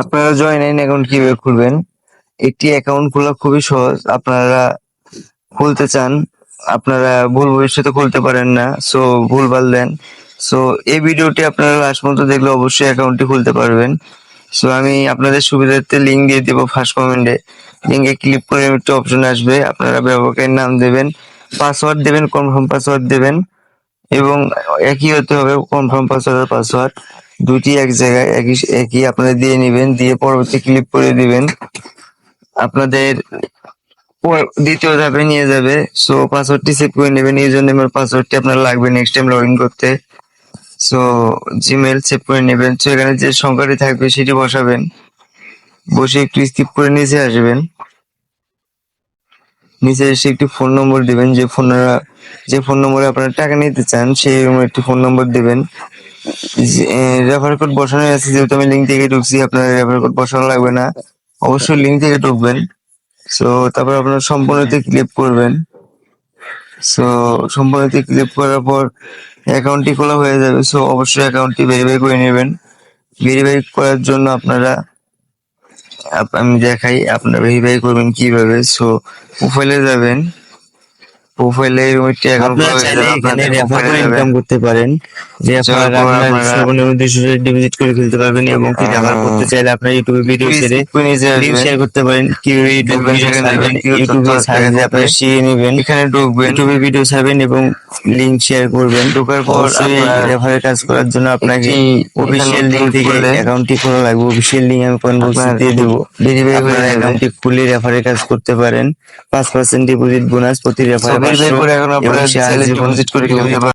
আপনারা join in account কীভাবে খুলবেন? একটি অ্যাকাউন্ট খোলা খুবই সহজ। আপনারা খুলতে চান, আপনারা ভুল ভবিষ্যতে খুলতে পারেন না সো ভুলভাল দেন। সো এই ভিডিওটি আপনারা লাস্ট পর্যন্ত দেখলে অবশ্যই অ্যাকাউন্টটি খুলতে পারবেন। সো আমি আপনাদের সুবিধার্থে লিঙ্ক দিয়ে দেবো ফার্স্ট কমেন্টে লিঙ্কে ক্লিক করে একটি অপশন আসবে, আপনারা ব্যবহারকারীর নাম দেবেন পাসওয়ার্ড দেবেন কনফার্ম পাসওয়ার্ড দেবেন, এবং একই হতে হবে কনফার্ম পাসওয়ার্ড পাসওয়ার্ড দুটি এক জায়গায় একই একই আপনারা দিয়ে নেবেন, দিয়ে পরবর্তী ক্লিক করে দিবেন। আপনাদের দ্বিতীয় ধাপে নিয়ে যাবে। সো পাসওয়ার্ডটি সেভ করে নেবেন। ইউজার নেমের পাসওয়ার্ডটি আপনার লাগবে নেক্সট টাইম লগ ইন করতে। সো জিমেল সেভ করে নেবেন। সো এখানে যে সংখ্যাটি থাকবে, সেটি বসাবেন। বসে একটু স্কিপ করে নিচে আসবেন। নিচে এসে একটি ফোন নম্বর দিবেন। যে ফোন যে ফোন নম্বরে আপনারা টাকা নিতে চান, সেই একটি ফোন নম্বর দিবেন। রেফার কোড বসানো আছে, যেহেতু আমি লিঙ্ক থেকে ঢুকছি, আপনার রেফার কোড বসানো লাগবে না। অবশ্যই লিঙ্ক থেকে ঢুকবেন। সো তারপর আপনার সম্পূর্ণতে ক্লিক করবেন। সো সম্পূর্ণতে ক্লিক করার পর অ্যাকাউন্টটি খোলা হয়ে যাবে। সো অবশ্যই অ্যাকাউন্টটি ভেরিফাই করে নেবেন। ভেরিফাই করার জন্য আপনারা, আপ- আমি দেখাই, আপনারা ভেরিফাই করবেন কীভাবে। সো প্রোফাইলে যাবেন। প্রোফাইলে এরকম একটি অ্যাকাউন্ট আপনারা চাইলে এখানে রেফার করে ইনকাম করতে পারেন। আপনার সর্বনিম্ন দুশো ডিপোজিট করে ফেলতে পারবেন এবং কি রেফার করতে চাইলে আপনার ইউটিউবে ভিডিও শেয়ার করতে পারেন। ইউটিউব আপনারা শিখে নেবেন। এখানে ঢুকবেন। ইউটিউবে ভিডিও ছাড়বেন এবং লিঙ্ক শেয়ার করবেন। ঢোকার পর রেফারের কাজ করার জন্য আপনাকে অফিসিয়াল থেকে অ্যাকাউন্টটি খোলা লাগবে। অফিসিয়াল লিঙ্ক আমি বক্সে দিয়ে দেবো। হয়ে আপনারা। অ্যাকাউন্টটি খুলে রেফারের কাজ করতে পারেন। পাঁচ পার্সেন্ট ডিপোজিট বোনাস প্রতি রেফারে ভেরিফাই করে এখন আপনারা চাইলে ডিপোজিট করে পারেন